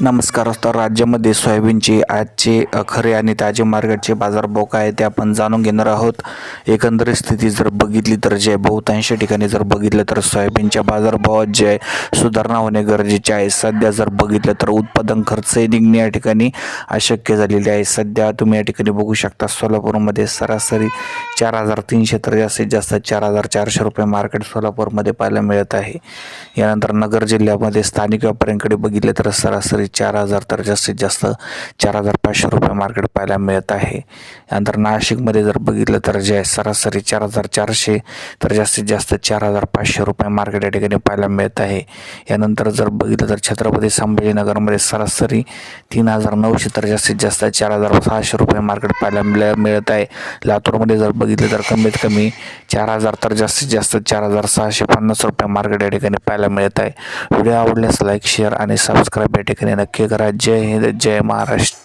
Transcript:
नमस्कार तर राज्यामध्ये सोयाबीनचे आजचे खरे आणि ताजे मार्केटचे बाजारभाव काय आहे ते आपण जाणून घेणार आहोत. एकंदरीत स्थिती जर बघितली तर जे बहुतांश ठिकाणी जर बघितलं तर सोयाबीनच्या बाजारभावात जे आहे सुधारणा होणे गरजेचे आहे. सध्या जर बघितलं तर उत्पादन खर्चही निघणे या ठिकाणी अशक्य झालेले आहे. सध्या तुम्ही या ठिकाणी बघू शकता सोलापूरमध्ये सरासरी चार हजार तीनशे तर जास्तीत जास्त चार हजार चारशे रुपये मार्केट सोलापूरमध्ये पाहायला मिळत आहे. यानंतर नगर जिल्ह्यामध्ये स्थानिक व्यापाऱ्यांकडे बघितले तर सरासरी चार हजार तर जास्तीत जास्त चार हजार पाचशे रुपये मार्केट पाहायला मिळत आहे. यानंतर नाशिकमध्ये जर बघितलं तर जे आहे सरासरी चार हजार चारशे तर जास्तीत जास्त चार हजार पाचशे रुपये मार्केट या ठिकाणी पाहायला मिळत आहे. यानंतर जर बघितलं तर छत्रपती संभाजीनगरमध्ये सरासरी तीन हजार नऊशे तर जास्तीत जास्त चार हजार सहाशे रुपये मार्केट पाहायला मिळ मिळत आहे. लातूरमध्ये जर बघितलं तर कमीत कमी चार हजार तर जास्तीत जास्त चार हजार सहाशे पन्नास रुपये मार्केट या ठिकाणी पाहायला मिळत आहे. व्हिडिओ आवडल्यास लाईक शेअर आणि सबस्क्राईब या ठिकाणी नक्की करा. जय हिंद जय महाराष्ट्र.